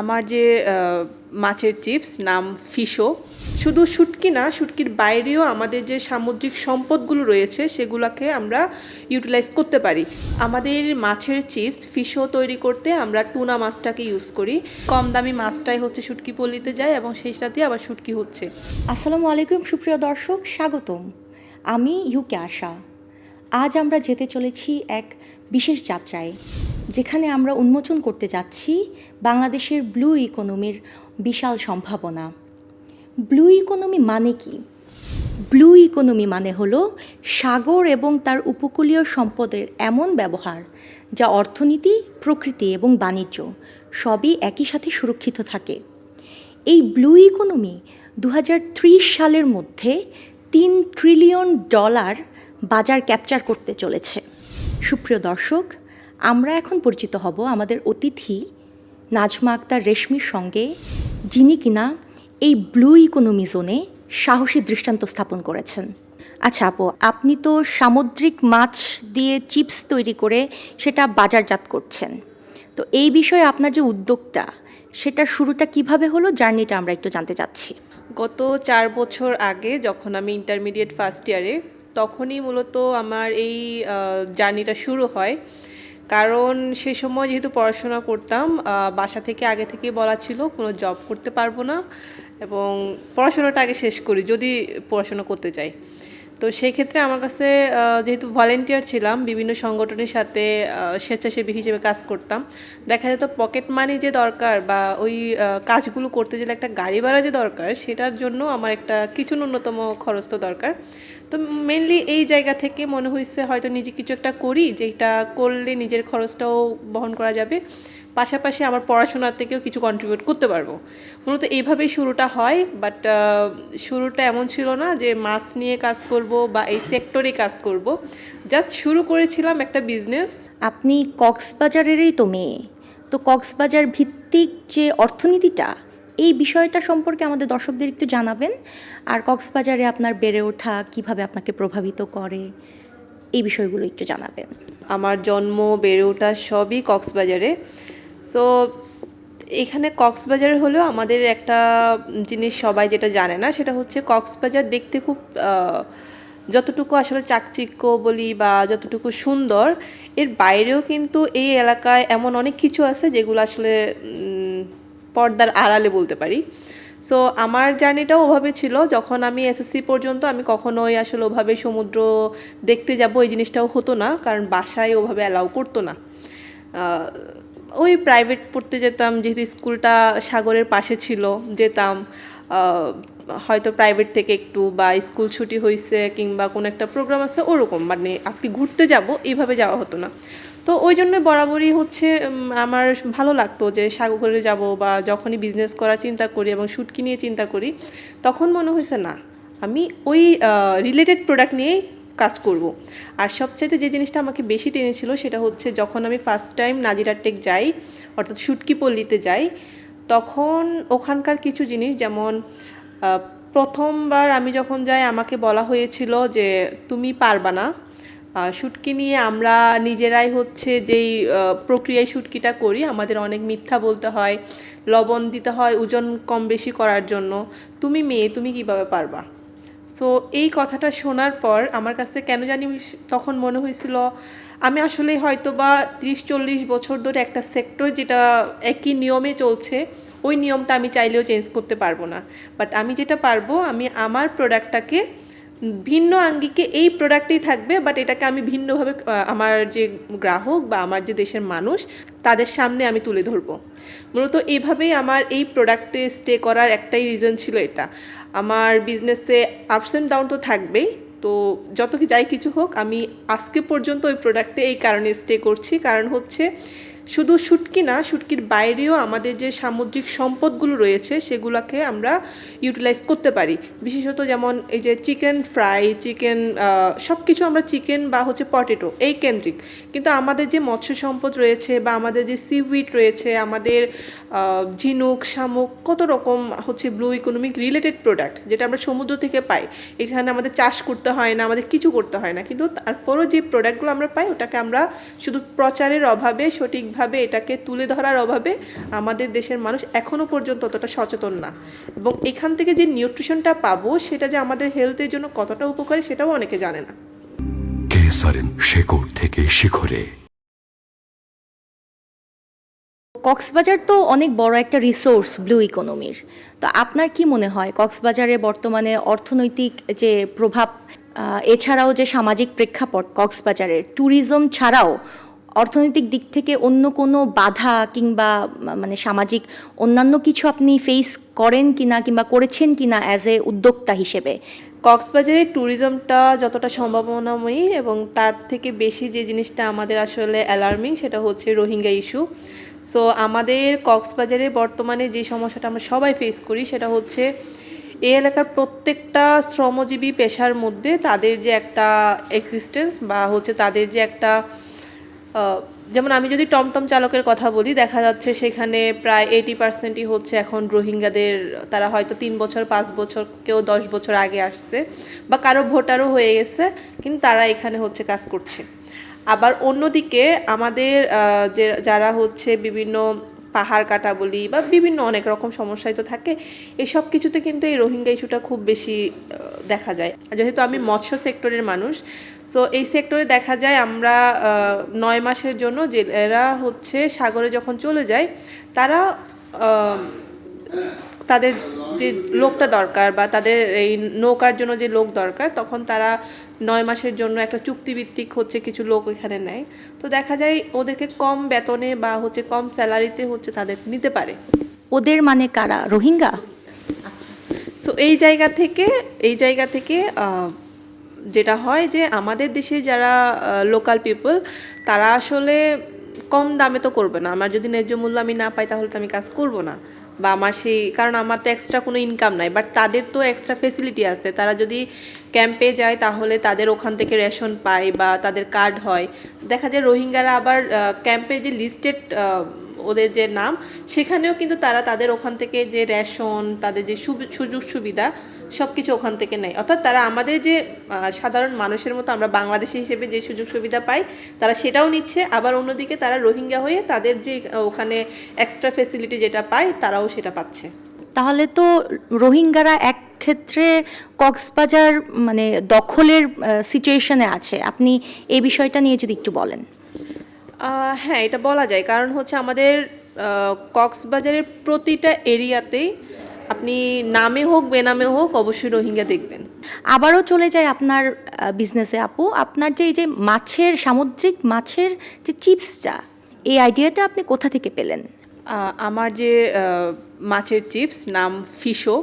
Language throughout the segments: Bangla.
আমার যে মাছের চিপস, নাম ফিশো। শুধু শুটকি না, শুটকির বাইরেও আমাদের যে সামুদ্রিক সম্পদগুলো রয়েছে, সেগুলোকে আমরা ইউটিলাইজ করতে পারি। আমাদের মাছের চিপস, ফিশো তৈরি করতে আমরা টুনা মাছটাকে ইউজ করি। কম দামি মাছটাই হচ্ছে শুটকি পল্লিতে যায় এবং সেই সাথে আবার শুটকি হচ্ছে। আসসালামু আলাইকুম, সুপ্রিয় দর্শক, স্বাগতম। আমি ইউকে আশা। আজ আমরা যেতে চলেছি এক বিশেষ যাত্রায়। যেখানে আমরা উন্মোচন করতে যাচ্ছি বাংলাদেশের ব্লু ইকোনমির বিশাল সম্ভাবনা। ব্লু ইকোনমি মানে কি? ব্লু ইকোনমি মানে হলো সাগর এবং তার উপকূলীয় সম্পদের এমন ব্যবহার যা অর্থনীতি, প্রকৃতি এবং বাণিজ্য সবই একই সাথে সুরক্ষিত থাকে। এই ব্লু ইকোনমি দু হাজার ত্রিশ সালের মধ্যে তিন ট্রিলিয়ন ডলার বাজার ক্যাপচার করতে চলেছে। সুপ্রিয় দর্শক আমরা এখন পরিচিত হব আমাদের অতিথি নাজমা আক্তার রেশমির সঙ্গে, যিনি কিনা এই ব্লু ইকোনমি জোনে সাহসী দৃষ্টান্ত স্থাপন করেছেন। আচ্ছা আপু, আপনি তো সামুদ্রিক মাছ দিয়ে চিপস তৈরি করে সেটা বাজারজাত করছেন। তো এই বিষয়ে আপনার যে উদ্যোগটা সেটা শুরুটা কীভাবে হলো? জার্নিটা আমরা একটু জানতে চাচ্ছি। গত চার বছর আগে যখন আমি ইন্টারমিডিয়েট ফার্স্ট ইয়ারে তখনই মূলত আমার এই জার্নিটা শুরু হয়। কারণ সে সময় যেহেতু পড়াশোনা করতাম বাসা থেকে আগে থেকে বলা ছিল কোনো জব করতে পারব না এবং পড়াশোনাটা আগে শেষ করি যদি পড়াশোনা করতে চাই। তো সেই ক্ষেত্রে আমার কাছে যেহেতু ভলেন্টিয়ার ছিলাম, বিভিন্ন সংগঠনের সাথে স্বেচ্ছাসেবী হিসেবে কাজ করতাম। দেখা যেত পকেট মানি যে দরকার বা ওই কাজগুলো করতে গেলে একটা গাড়ি ভাড়া যে দরকার, সেটার জন্য আমার একটা কিছু ন্যূনতম খরচ তো দরকার। তো মেনলি এই জায়গা থেকে মনে হয়েছে হয়তো নিজে কিছু একটা করি, যেটা করলে নিজের খরচটাও বহন করা যাবে। পাশাপাশি আমার পড়াশোনার থেকেও কিছু কন্ট্রিবিউট করতে পারব। মূলত এইভাবেই শুরুটা হয় বাট শুরুটা এমন ছিল না যে মাছ নিয়ে কাজ করব বা এই সেক্টরে কাজ করব। জাস্ট শুরু করেছিলাম একটা বিজনেস আপনি কক্সবাজারেরই তো মেয়ে। তো কক্সবাজার ভিত্তিক যে অর্থনীতিটা এই বিষয়টা সম্পর্কে আমাদের দর্শকদের একটু জানাবেন। আর কক্সবাজারে আপনার বেড়ে ওঠা কীভাবে আপনাকে প্রভাবিত করে, এই বিষয়গুলো একটু জানাবেন। আমার জন্ম, বেড়ে ওঠা সবই কক্সবাজারে। সো এখানে কক্সবাজার হলেও আমাদের একটা জিনিস সবাই যেটা জানে না, সেটা হচ্ছে কক্সবাজার দেখতে খুব যতটুকু আসলে চাকচিক্য বলি বা যতটুকু সুন্দর, এর বাইরেও কিন্তু এই এলাকায় এমন অনেক কিছু আছে যেগুলো আসলে পর্দার আড়ালে বলতে পারি। সো আমার জার্নিটাও ওভাবে ছিল, যখন আমি এসএসসি পর্যন্ত আমি কখনোই আসলে ওভাবে সমুদ্র দেখতে যাব এই জিনিসটাও হতো না, কারণ বাসায় ওভাবে অ্যালাউ করতো না। ওই প্রাইভেট পড়তে যেতাম, যেহেতু স্কুলটা সাগরের পাশে ছিল, যেতাম হয়তো প্রাইভেট থেকে একটু বা স্কুল ছুটি হয়েছে কিংবা কোনো একটা প্রোগ্রাম আছে, ওরকম মানে আজকে ঘুরতে যাব, এইভাবে যাওয়া হতো না। তো ওই জন্য বরাবরই হচ্ছে আমার ভালো লাগতো যে সাগরে যাব বা যখনই বিজনেস করার চিন্তা করি এবং শুটকি নিয়ে চিন্তা করি, তখন মনে হয়েছে না, আমি ওই রিলেটেড প্রোডাক্ট নিয়েই কাজ করব। আর সবচাইতে যে জিনিসটা আমাকে বেশি টেনেছিল সেটা হচ্ছে যখন আমি ফার্স্ট টাইম নাজিরার টেক যাই, অর্থাৎ শুটকি পল্লীতে যাই, তখন ওখানকার কিছু জিনিস যেমন প্রথমবার আমি যখন যাই আমাকে বলা হয়েছিল যে, তুমি পারবা না। শুটকি নিয়ে আমরা নিজেরাই হচ্ছে যেই প্রক্রিয়ায় শুটকিটা করি, আমাদের অনেক মিথ্যা বলতে হয়, লবণ দিতে হয় ওজন কম বেশি করার জন্য। তুমি মেয়ে, তুমি কীভাবে পারবা? তো এই কথাটা শোনার পর আমার কাছে কেন জানি তখন মনে হয়েছিল, আমি আসলে হয়তো বা ত্রিশ চল্লিশ বছর ধরে একটা সেক্টর যেটা একই নিয়মে চলছে, ওই নিয়মটা আমি চাইলেও চেঞ্জ করতে পারব না। বাট আমি যেটা পারব, আমি আমার প্রোডাক্টটাকে ভিন্ন আঙ্গিকে এই প্রোডাক্টেই থাকবে বাট এটাকে আমি ভিন্নভাবে আমার যে গ্রাহক বা আমার যে দেশের মানুষ, তাদের সামনে আমি তুলে ধরবো। মূলত এইভাবেই আমার এই প্রোডাক্টে স্টে করার একটাই রিজন ছিল এটা। আমার বিজনেসে আপস অ্যান্ড ডাউন তো থাকবেই, তো যত কি যাই কিছু হোক, আমি আজকে পর্যন্ত ওই প্রোডাক্টে এই কারণে স্টে করছি। কারণ হচ্ছে শুধু শুটকি না শুটকির বাইরেও আমাদের যে সামুদ্রিক সম্পদগুলো রয়েছে সেগুলোকে আমরা ইউটিলাইজ করতে পারি। বিশেষত যেমন এই যে চিকেন ফ্রাই চিকেন সব কিছু আমরা চিকেন বা হচ্ছে পটেটো এই কেন্দ্রিক। কিন্তু আমাদের যে মৎস্য সম্পদ রয়েছে বা আমাদের যে সিউইড রয়েছে, আমাদের ঝিনুক, শামুক, কত রকম হচ্ছে ব্লু ইকোনমিক রিলেটেড প্রোডাক্ট যেটা আমরা সমুদ্র থেকে পাই, এখানে আমাদের চাষ করতে হয় না, আমাদের কিছু করতে হয় না। কিন্তু তারপরও যে প্রোডাক্টগুলো আমরা পাই, ওটাকে আমরা শুধু প্রচারের অভাবে সঠিকভাবে সঠিকভাবে এটাকে তুলে ধরার অভাবে আমাদের দেশের মানুষ এখনও পর্যন্ত অতটা সচেতন না। এবং এখান থেকে যে নিউট্রিশনটা পাবো সেটা যে আমাদের হেলথের জন্য কতটা উপকারী সেটাও অনেকে জানে না। কেসারেন শেকড় থেকে শিখরে। কক্সবাজার তো অনেক বড় একটা রিসোর্স ব্লু ইকোনমির তো আপনার কি মনে হয় কক্সবাজারে বর্তমানে অর্থনৈতিক যে প্রভাব আহ, এছাড়াও যে সামাজিক প্রেক্ষাপট কক্সবাজারের ট্যুরিজম ছাড়াও অর্থনৈতিক দিক থেকে অন্য কোনো বাধা কিংবা মানে সামাজিক অন্যান্য কিছু আপনি ফেস করেন কিনা কিংবা করেছেন কিনা অ্যাজ এ উদ্যোক্তা হিসেবে? কক্সবাজারের ট্যুরিজমটা যতটা সম্ভাবনাময়ী এবং তার থেকে বেশি যে জিনিসটা আমাদের আসলে অ্যালার্মিং সেটা হচ্ছে রোহিঙ্গা ইস্যু সো আমাদের কক্সবাজারে বর্তমানে যে সমস্যাটা আমরা সবাই ফেস করি সেটা হচ্ছে এই এলাকার প্রত্যেকটা শ্রমজীবী পেশার মধ্যে তাদের যে একটা এক্সিস্টেন্স বা হচ্ছে তাদের যে একটা যেমন আমি যদি টমটম চালকের কথা বলি, দেখা যাচ্ছে সেখানে প্রায় এইটি পার্সেন্টই হচ্ছে এখন রোহিঙ্গাদের, তারা হয়তো তিন বছর, পাঁচ বছর, কেউ দশ বছর আগে আসছে বা কারও ভোটারও হয়ে গেছে, কিন্তু তারা এখানে হচ্ছে কাজ করছে। আবার অন্যদিকে আমাদের যে, যারা হচ্ছে বিভিন্ন পাহাড় কাটা বলি বা বিভিন্ন অনেক রকম সমস্যাই তো থাকে এসব সব কিছুতে কিন্তু এই রোহিঙ্গা ইস্যুটা খুব বেশি দেখা যায়। যেহেতু আমি মৎস্য সেক্টরের মানুষ সো এই সেক্টরে দেখা যায় আমরা নয় মাসের জন্য এরা হচ্ছে সাগরে যখন চলে যায়, তারা তাদের যে লোকটা দরকার বা তাদের এই নৌকার জন্য যে লোক দরকার তখন তারা নয় মাসের জন্য একটা চুক্তিভিত্তিক হচ্ছে কিছু লোক এখানে নেয়। তো দেখা যায় ওদেরকে কম বেতনে বা হচ্ছে কম স্যালারিতে হচ্ছে তাদের নিতে পারে। ওদের মানে কারা? রোহিঙ্গা? সো এই জায়গা থেকে এই জায়গা থেকে যেটা হয় যে আমাদের দেশে যারা লোকাল পিপল তারা আসলে কম দামে তো করবে না। আমার যদি ন্যায্য মূল্য আমি না পাই তাহলে তো আমি কাজ করব না। বা আমার সেই, কারণ আমার তো এক্সট্রা কোনো ইনকাম নাই বাট তাদের তো এক্সট্রা ফেসিলিটি আছে। তারা যদি ক্যাম্পে যায়, তাহলে তাদের ওখান থেকে রেশন পায় বা তাদের কার্ড হয়। দেখা যায় রোহিঙ্গারা আবার ক্যাম্পে যে লিস্টেড ওদের যে নাম, সেখানেও কিন্তু তারা তাদের ওখান থেকে যে রেশন তাদের যে সুযোগ সুবিধা সব কিছু ওখান থেকে নেয়। অর্থাৎ তারা আমাদের যে সাধারণ মানুষের মতো আমরা বাংলাদেশি হিসেবে যে সুযোগ সুবিধা পাই তারা সেটাও নিচ্ছে। আবার অন্যদিকে তারা রোহিঙ্গা হয়ে তাদের যে ওখানে এক্সট্রা ফেসিলিটি যেটা পায় তারাও সেটা পাচ্ছে। তাহলে তো রোহিঙ্গারা এক ক্ষেত্রে কক্সবাজার মানে দখলের সিচুয়েশনে আছে। আপনি এই বিষয়টা নিয়ে যদি একটু বলেন। হ্যাঁ এটা বলা যায়। কারণ হচ্ছে আমাদের কক্সবাজারের প্রতিটা এরিয়াতেই আপনি নামে হোক বেনামে হোক অবশ্যই রোহিঙ্গা দেখবেন। আবারও চলে যায় আপনার বিজনেসে আপু আপনার যে এই যে মাছের সামুদ্রিক মাছের যে চিপসটা এই আইডিয়াটা আপনি কোথা থেকে পেলেন? আমার যে মাছের চিপস নাম ফিশো।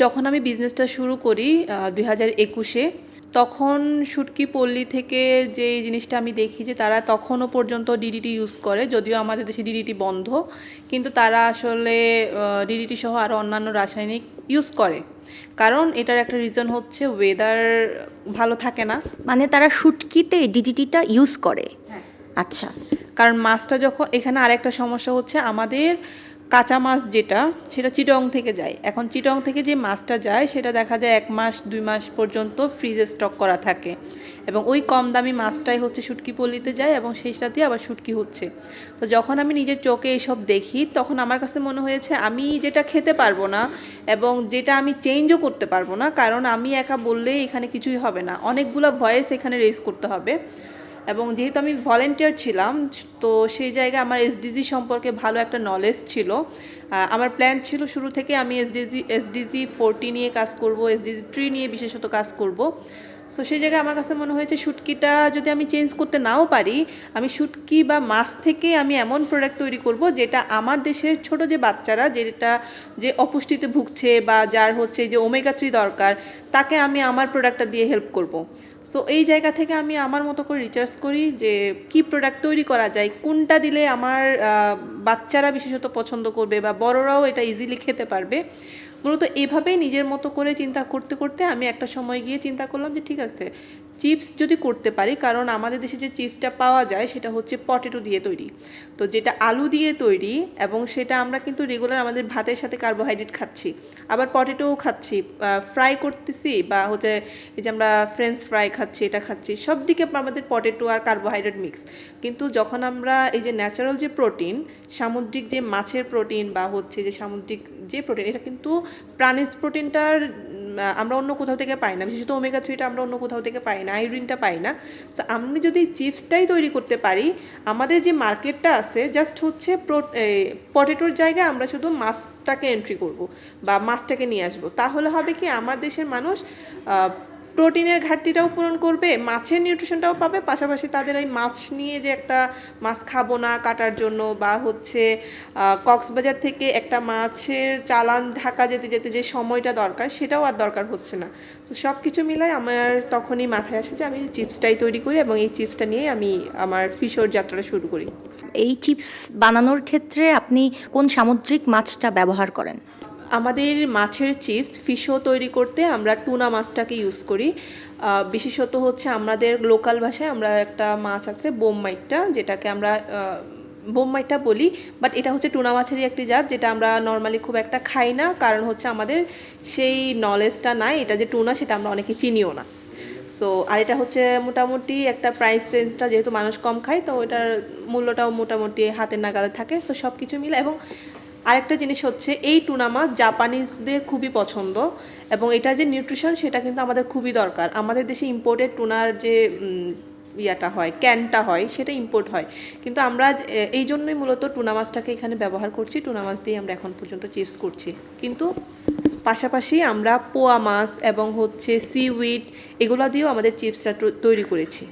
যখন আমি বিজনেসটা শুরু করি দুই হাজার একুশে তখন শুটকি পল্লী থেকে যে জিনিসটা আমি দেখি যে তারা তখনও পর্যন্ত ডিডিটি ইউজ করে যদিও আমাদের দেশে ডিডিটি বন্ধ কিন্তু তারা আসলে ডিডিটি সহ আরও অন্যান্য রাসায়নিক ইউজ করে। কারণ এটার একটা রিজন হচ্ছে ওয়েদার ভালো থাকে না। মানে তারা শুটকিতে ডিডিটিটা ইউজ করে। আচ্ছা। কারণ মাছটা যখন এখানে আরেকটা সমস্যা হচ্ছে আমাদের কাঁচা মাছ যেটা, সেটা চিটং থেকে যায়। এখন চিটং থেকে যে মাছটা যায়, সেটা দেখা যায় এক মাস, দুই মাস পর্যন্ত ফ্রিজে স্টক করা থাকে। এবং ওই কম দামি মাছটাই হচ্ছে শুটকি পল্লিতে যায় এবং সেইটাতে আবার শুটকি হচ্ছে। তো যখন আমি নিজের চোখে এইসব দেখি, তখন আমার কাছে মনে হয়েছে, আমি যেটা খেতে পারব না এবং যেটা আমি চেঞ্জও করতে পারব না, কারণ আমি একা বললেই এখানে কিছুই হবে না। অনেকগুলো ভয়েস এখানে রেজ করতে হবে। এবং যেহেতু আমি ভলেন্টিয়ার ছিলাম, তো সেই জায়গায় আমার এসডিজি সম্পর্কে ভালো একটা নলেজ ছিল। আমার প্ল্যান ছিল শুরু থেকে আমি এসডিজি এসডিজি ফোরটি নিয়ে কাজ করব এসডিজি থ্রি নিয়ে বিশেষত কাজ করব। সো সেই জায়গায় আমার কাছে মনে হয়েছে, শুটকিটা যদি আমি চেঞ্জ করতে নাও পারি, আমি শুটকি বা মাছ থেকে আমি এমন প্রোডাক্ট তৈরি করব যেটা আমার দেশের ছোট যে বাচ্চারা, যেটা যে অপুষ্টিতে ভুগছে বা যার হচ্ছে যে ওমেগা থ্রি দরকার, তাকে আমি আমার প্রোডাক্টটা দিয়ে হেল্প করব। সো এই জায়গা থেকে আমি আমার মতো করে রিচার্জ করি যে কি প্রোডাক্ট তৈরি করা যায়, কোনটা দিলে আমার বাচ্চারা বিশেষত পছন্দ করবে বা বড়রাও এটা ইজিলি খেতে পারবে। মূলত এভাবেই নিজের মতো করে চিন্তা করতে করতে আমি একটা সময় গিয়ে চিন্তা করলাম যে ঠিক আছে, চিপস যদি করতে পারি, কারণ আমাদের দেশে যে চিপসটা পাওয়া যায় সেটা হচ্ছে পটেটো দিয়ে তৈরি। তো যেটা আলু দিয়ে তৈরি এবং সেটা আমরা কিন্তু রেগুলার আমাদের ভাতের সাথে কার্বোহাইড্রেট খাচ্ছি। আবার পটেটোও খাচ্ছি ফ্রাই করতেছি বা হচ্ছে এই যে আমরা ফ্রেঞ্চ ফ্রাই খাচ্ছি, এটা খাচ্ছি, সব দিকে আমাদের পটেটো আর কার্বোহাইড্রেট মিক্স কিন্তু যখন আমরা এই যে ন্যাচারাল যে প্রোটিন সামুদ্রিক যে মাছের প্রোটিন বা হচ্ছে যে সামুদ্রিক যে প্রোটিন এটা কিন্তু প্রাণীজ প্রোটিনটার আমরা অন্য কোথাও থেকে পাই না। বিশেষত ওমেগা থ্রিটা আমরা অন্য কোথাও থেকে পাই না আয়োডিনটা পাই না। সো আমি যদি চিপসটাই তৈরি করতে পারি, আমাদের যে মার্কেটটা আছে জাস্ট হচ্ছে পটেটোর জায়গায় আমরা শুধু মাছটাকে এন্ট্রি করব বা মাছটাকে নিয়ে আসব। তাহলে হবে কি, আমার দেশের মানুষ প্রোটিনের ঘাটতিটাও পূরণ করবে, মাছের নিউট্রিশনটাও পাবে, পাশাপাশি তাদের ওই মাছ নিয়ে যে একটা মাছ খাব না কাটার জন্য বা হচ্ছে কক্সবাজার থেকে একটা মাছের চালান ঢাকা যেতে যেতে যে সময়টা দরকার সেটাও আর দরকার হচ্ছে না। তো সব কিছু মিলাই আমার তখনই মাথায় আসে যে আমি চিপসটাই তৈরি করি এবং এই চিপসটা নিয়ে আমি আমার ফিশর যাত্রাটা শুরু করি। এই চিপস বানানোর ক্ষেত্রে আপনি কোন সামুদ্রিক মাছটা ব্যবহার করেন? আমাদের মাছের চিপস ফিশও তৈরি করতে আমরা টুনা মাছটাকে ইউজ করি। বিশেষত হচ্ছে আমাদের লোকাল ভাষায় আমরা একটা মাছ আছে, বোমমাইটটা, যেটাকে আমরা বোমমাইটটা বলি বাট এটা হচ্ছে টুনা মাছেরই একটি জাত, যেটা আমরা নর্মালি খুব একটা খাই না, কারণ হচ্ছে আমাদের সেই নলেজটা নাই, এটা যে টুনা সেটা আমরা অনেকে চিনিও না। সো আর এটা হচ্ছে মোটামুটি একটা প্রাইস রেঞ্জটা যেহেতু মানুষ কম খায়, তো এটার মূল্যটাও মোটামুটি হাতের নাগালে থাকে, তো সব কিছু মিলে, এবং আরেকটা জিনিস হচ্ছে এই টুনা মাছ জাপানিজদের খুবই পছন্দ এবং এটা যে নিউট্রিশন সেটা কিন্তু আমাদের খুবই দরকার। আমাদের দেশে ইম্পোর্টেড টুনার যে ইয়াটা হয় ক্যানটা হয়, সেটা ইম্পোর্ট হয়। কিন্তু আমরা এই জন্যই মূলত টুনা মাছটাকে এখানে ব্যবহার করছি। টুনা মাছ দিয়ে আমরা এখন পর্যন্ত চিপস করছি। কিন্তু পাশাপাশি আমরা পোয়া মাছ এবং হচ্ছে সিউইড এগুলো দিয়েও আমাদের চিপসটা তৈরি করেছি।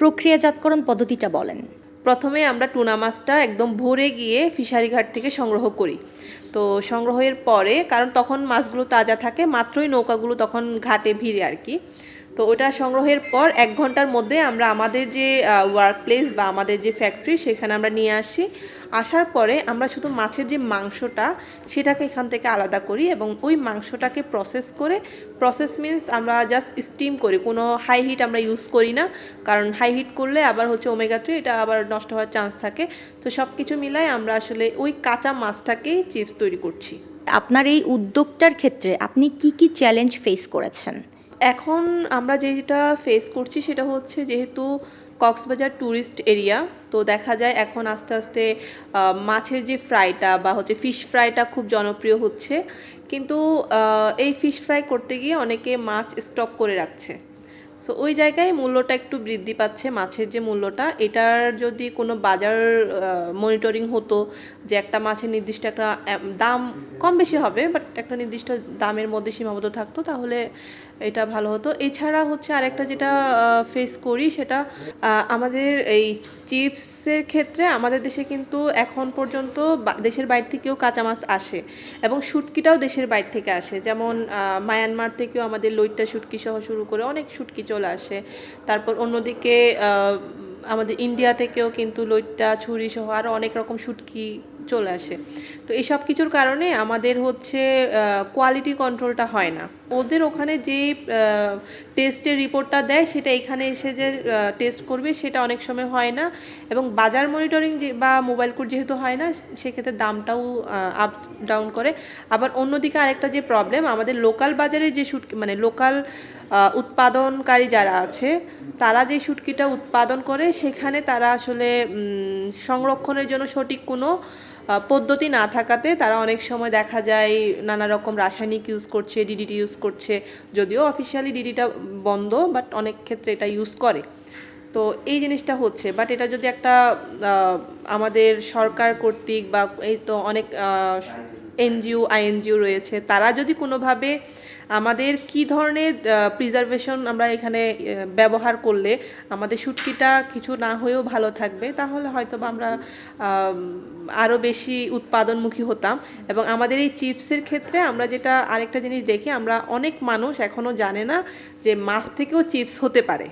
প্রক্রিয়াজাতকরণ পদ্ধতিটা বলেন। প্রথমে আমরা টুনা মাছটা একদম ভরে গিয়ে ফিশারি ঘাট থেকে সংগ্রহ করি। তো সংগ্রহের পরে, কারণ তখন মাছগুলো তাজা থাকে, মাত্রই নৌকাগুলো তখন ঘাটে ভিড়ে আর কি। তো ওটা সংগ্রহের পর এক ঘণ্টার মধ্যে আমরা আমাদের যে ওয়ার্ক প্লেস বা আমাদের যে ফ্যাক্টরি সেখানে আমরা নিয়ে আসি। আসার পরে আমরা শুধু মাছের যে মাংসটা সেটাকে এখান থেকে আলাদা করি এবং ওই মাংসটাকে প্রসেস করে প্রসেস মিন্স আমরা জাস্ট স্টিম করি। কোনো হাই হিট আমরা ইউজ করি না কারণ হাই হিট করলে আবার হচ্ছে ওমেগা থ্রি এটা আবার নষ্ট হওয়ার চান্স থাকে। তো সব কিছু মিলাই আমরা আসলে ওই কাঁচা মাছটাকেই চিপস তৈরি করছি। আপনার এই উদ্যোগটার ক্ষেত্রে আপনি কি কি চ্যালেঞ্জ ফেস করেছেন? এখন আমরা যেটা ফেস করছি সেটা হচ্ছে যেহেতু কক্সবাজার ট্যুরিস্ট এরিয়া, তো দেখা যায় এখন আস্তে আস্তে মাছের যে ফ্রাইটা বা হচ্ছে ফিশ ফ্রাইটা খুব জনপ্রিয় হচ্ছে। কিন্তু এই ফিশ ফ্রাই করতে গিয়ে অনেকে মাছ স্টক করে রাখছে। সো ওই জায়গায় মূল্যটা একটু বৃদ্ধি পাচ্ছে মাছের যে মূল্যটা। এটার যদি কোনো বাজার মনিটরিং হতো যে একটা মাছের নির্দিষ্ট একটা দাম কম বেশি হবে বাট একটা নির্দিষ্ট দামের মধ্যে সীমাবদ্ধ থাকতো, তাহলে এটা ভালো হতো। এছাড়া হচ্ছে আরেকটা যেটা ফেস করি সেটা আমাদের এই চিপসের ক্ষেত্রে আমাদের দেশে কিন্তু এখন পর্যন্ত দেশের বাইরে থেকেও কাঁচা মাছ আসে এবং শুটকিটাও দেশের বাইরে থেকে আসে। যেমন মায়ানমার থেকেও আমাদের লইট্টা শুটকি সহ শুরু করে অনেক শুটকি চলে আসে। তারপর অন্যদিকে আমাদের ইন্ডিয়া থেকেও কিন্তু লইট্টা, ছুরি সহ আরও অনেক রকম শুটকি চলে আসে। তো এই সব কিছুর কারণে আমাদের হচ্ছে কোয়ালিটি কন্ট্রোলটা হয় না। ওদের ওখানে যে টেস্টের রিপোর্টটা দেয়, সেটা এখানে এসে যে টেস্ট করবে, সেটা অনেক সময় হয় না। এবং বাজার মনিটরিং যে, বা মোবাইল কোড যেহেতু হয় না, সেক্ষেত্রে দামটাও আপ ডাউন করে। আবার অন্যদিকে আরেকটা যে প্রবলেম আমাদের লোকাল বাজারে যে শুট মানে লোকাল উৎপাদনকারী যারা আছে, তারা যে শুটকিটা উৎপাদন করে, সেখানে তারা আসলে সংরক্ষণের জন্য সঠিক কোনো পদ্ধতি না থাকাতে তারা অনেক সময় দেখা যায় নানা রকম রাসায়নিক ইউজ করছে ডিডিটি ইউজ করছে যদিও অফিসিয়ালি ডিডিটা বন্ধ বাট অনেক ক্ষেত্রে এটা ইউজ করে। তো এই জিনিসটা হচ্ছে বাট এটা যদি একটা আমাদের সরকার কর্তৃক বা এই তো অনেক এনজিও আইএনজিও রয়েছে তারা যদি কোনোভাবে আমাদের কি ধরনের প্রিজার্ভেশন আমরা এখানে ব্যবহার করলে আমাদের শুটকিটা কিছু না হয়েও ভালো থাকবে, তাহলে হয়তো বা আমরা আরও বেশি উৎপাদনমুখী হতাম। এবং আমাদের এই চিপসের ক্ষেত্রে আমরা যেটা আরেকটা জিনিস দেখি, আমরা অনেক মানুষ এখনও জানে না যে মাছ থেকেও চিপস হতে পারে।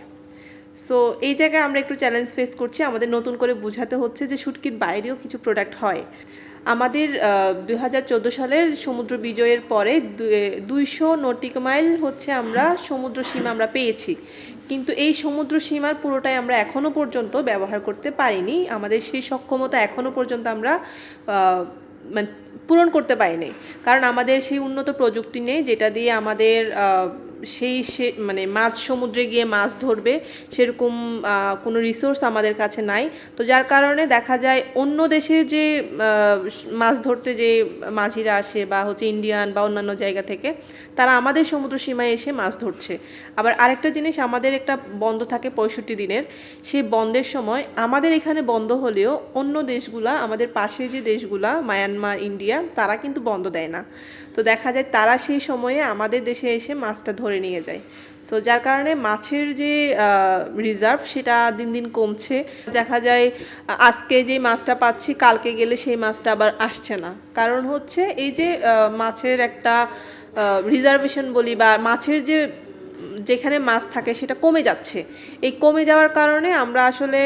সো এই জায়গায় আমরা একটু চ্যালেঞ্জ ফেস করছি, আমাদের নতুন করে বোঝাতে হচ্ছে যে শুটকির বাইরেও কিছু প্রোডাক্ট হয়। আমাদের দুই হাজার চোদ্দ সালের সমুদ্র বিজয়ের পরে দুইশো নটিক মাইল হচ্ছে আমরা সমুদ্র সীমা আমরা পেয়েছি। কিন্তু এই সমুদ্র সীমার পুরোটাই আমরা এখনও পর্যন্ত ব্যবহার করতে পারিনি। আমাদের সেই সক্ষমতা এখনও পর্যন্ত আমরা মানে পূরণ করতে পারিনি। কারণ আমাদের সেই উন্নত প্রযুক্তি নেই যেটা দিয়ে আমাদের সেই সে মানে মাছ সমুদ্রে গিয়ে মাছ ধরবে, সেরকম কোনো রিসোর্স আমাদের কাছে নাই। তো যার কারণে দেখা যায় অন্য দেশে যে মাছ ধরতে যে মাঝিরা আসে বা হচ্ছে ইন্ডিয়ান বা অন্যান্য জায়গা থেকে, তারা আমাদের সমুদ্র সীমায় এসে মাছ ধরছে। আবার আরেকটা জিনিস, আমাদের একটা বন্ধ থাকে পঁয়ষট্টি দিনের। সেই বন্ধের সময় আমাদের এখানে বন্ধ হলেও অন্য দেশগুলা, আমাদের পাশে যে দেশগুলা মায়ানমার ইন্ডিয়া তারা কিন্তু বন্ধ দেয় না। তো দেখা যায় তারা সেই সময়ে আমাদের দেশে এসে মাছটা ধরে নিয়ে যায়। সো যার কারণে মাছের যে রিজার্ভ সেটা দিন দিন কমছে। দেখা যায়, আজকে যে মাছটা পাচ্ছি, কালকে গেলে সেই মাছটা আবার আসছে না। কারণ হচ্ছে, এই যে মাছের একটা রিজার্ভেশন বলি বা মাছের যে যেখানে মাছ থাকে সেটা কমে যাচ্ছে। এই কমে যাওয়ার কারণে আমরা আসলে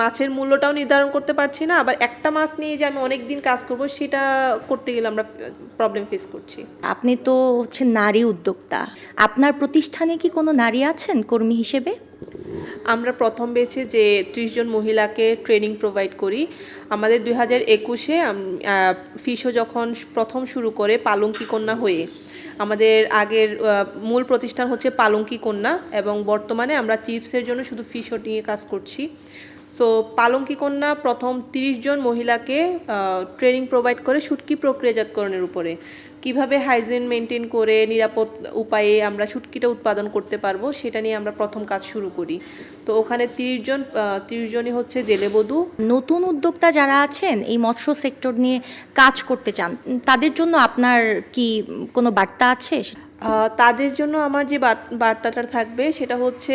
মাছের মূল্যটাও নির্ধারণ করতে পারছি না। আবার একটা মাছ নিয়ে যে আমি অনেক দিন কাজ করব সেটা করতে গেলে আমরা প্রবলেম ফেস করছি। আপনি তো হচ্ছে নারী উদ্যোক্তা। আপনার প্রতিষ্ঠানে কি কোনো নারী আছেন কর্মী হিসেবে? আমরা প্রথম বেছে যে ত্রিশ জন মহিলাকে ট্রেনিং প্রোভাইড করি। আমাদের দুই হাজার একুশে ফিশো যখন প্রথম শুরু করে পালঙ্কি কন্যা হয়ে আমাদের আগের মূল প্রতিষ্ঠান হচ্ছে পালঙ্কি কন্যা এবং বর্তমানে আমরা চিপসের জন্য শুধু ফি নিয়ে কাজ করছি। সো পালঙ্কি কন্যা প্রথম তিরিশ জন মহিলাকে ট্রেনিং প্রোভাইড করে শুটকি প্রক্রিয়াজাতকরণের উপরে। কীভাবে হাইজিন মেনটেন করে নিরাপদ উপায়ে আমরা শুটকিটা উৎপাদন করতে পারব সেটা নিয়ে আমরা প্রথম কাজ শুরু করি। তো ওখানে তিরিশ জন তিরিশ জনই হচ্ছে জেলেবধূ নতুন উদ্যোক্তা যারা আছেন এই মৎস্য সেক্টর নিয়ে কাজ করতে চান তাদের জন্য আপনার কি কোনো বার্তা আছে? তাদের জন্য আমার যে বার্তাটা থাকবে সেটা হচ্ছে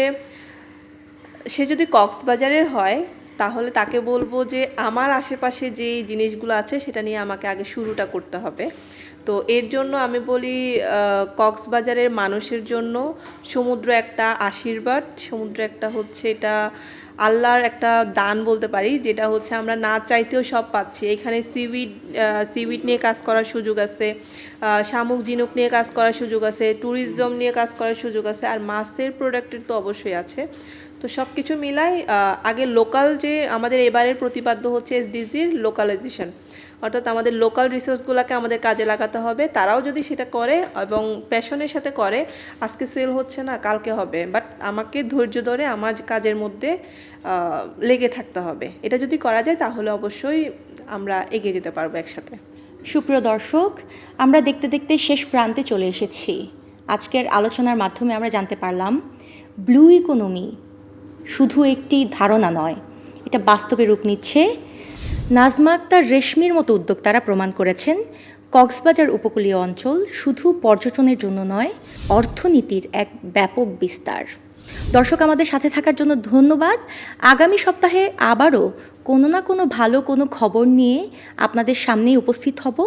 সে যদি কক্সবাজারের হয় তাহলে তাকে বলব যে আমার আশেপাশে যে জিনিসগুলো আছে সেটা নিয়ে আমাকে আগে শুরুটা করতে হবে। তো এর জন্য আমি বলি কক্সবাজারের মানুষের জন্য সমুদ্র একটা আশীর্বাদ। সমুদ্র একটা হচ্ছে এটা আল্লাহর একটা দান বলতে পারি, যেটা হচ্ছে আমরা না চাইতেও সব পাচ্ছি। এখানে সিউইড সিউইড নিয়ে কাজ করার সুযোগ আছে শামুক, ঝিনুক নিয়ে কাজ করার সুযোগ আছে ট্যুরিজম নিয়ে কাজ করার সুযোগ আছে, আর মাছের প্রোডাক্টের তো অবশ্যই আছে। তো সব কিছু মিলাই আগে লোকাল যে আমাদের এবারের প্রতিপাদ্য হচ্ছে এসডিজির লোকালাইজেশন অর্থাৎ আমাদের লোকাল রিসোর্সগুলোকে আমাদের কাজে লাগাতে হবে, তারাও যদি সেটা করে এবং প্যাশনের সাথে করে, আজকে সেল হচ্ছে না, কালকে হবে। বাট আমাকে ধৈর্য ধরে আমার কাজের মধ্যে লেগে থাকতে হবে। এটা যদি করা যায়, তাহলে অবশ্যই আমরা এগিয়ে যেতে পারব একসাথে। সুপ্রিয় দর্শক, আমরা দেখতে দেখতে শেষ প্রান্তে চলে এসেছি। আজকের আলোচনার মাধ্যমে আমরা জানতে পারলাম ব্লু ইকোনমি শুধু একটি ধারণা নয়, এটা বাস্তবে রূপ নিচ্ছে। নাজমা আক্তার রেশমির মতো উদ্যোক্তারা প্রমাণ করেছেন, কক্সবাজার উপকূলীয় অঞ্চল শুধু পর্যটনের জন্য নয়, অর্থনীতির এক ব্যাপক বিস্তার। দর্শক, আমাদের সাথে থাকার জন্য ধন্যবাদ। আগামী সপ্তাহে আবারও কোনো না কোনো ভালো কোনো খবর নিয়ে আপনাদের সামনেই উপস্থিত হব।